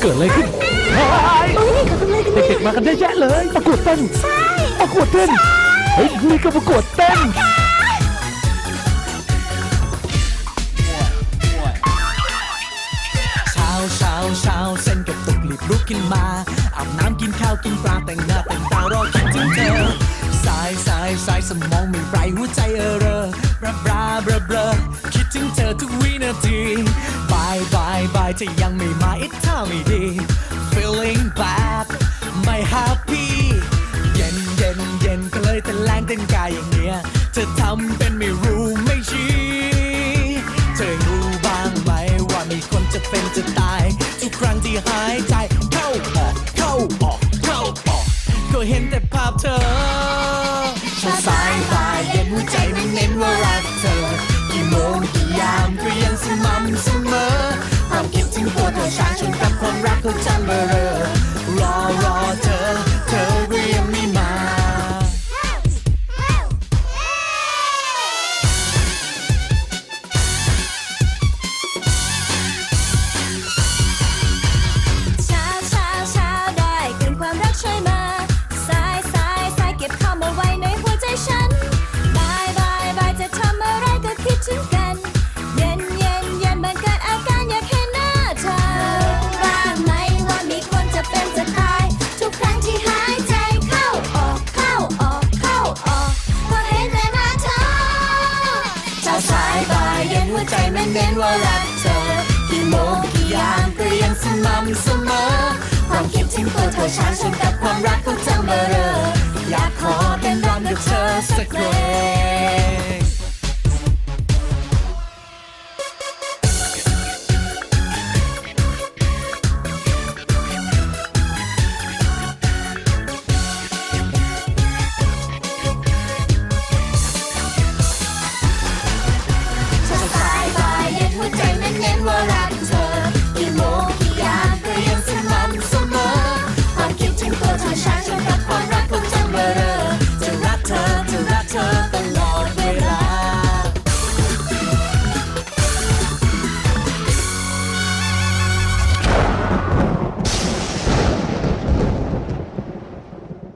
เกิดอะไรขึ้นเฮ้ยเฮ้ยเขาทำอะไรกันเนี่ยเด็กๆมากันเยอะแยะเลย ประกวดเต้นใช่ประกวดเต้นเฮ้ยนี่ก็ประกวดเต้นเช้าเช้าเช้าเส้นกระตุกรีบลุกขึ้นมาอาบน้ำกินข้าวกินปลาแต่งหน้าแต่งตารอคิดถึงเธอสายสายสายสมองไม่ไรหัวใจเออเรอบราบราบราบราคิดถึงเธอทุกวินาทีบายบายบายเธอยังไม่มาอิทท่าไม่ดี feeling bad ไม่ happy เย็นเย็นเย็นก็เลยแต่แรงเต้นกายอย่างเนี้ยเธอทำเป็นไม่รู้ไม่ชี้เธอรู้บ้างไหมว่ามีคนจะเป็นจะตาย ทุกครั้งที่หายใจเข้าออกเข้าออกเข้าออกก็เห็นแต่ภาพเธอชาสายบ่ายเย็นหัวใจมันเน้นว่ารักเธอกี่โมงกี่ยามก็ยังสม่ำเสมอ ความคิดถึงตัวเธอชาชนกับความรักเขาจำเบอเรอร หัวใจมันเน้นว่ารักเธอกี่โมงกี่ยามก็ยังสม่ำเสมอ ความคิดถึงตัวเธอช้าฉันกับความรักเขาจำเบอเรออยากขอเป็นร้อนกับเธอสักเพลง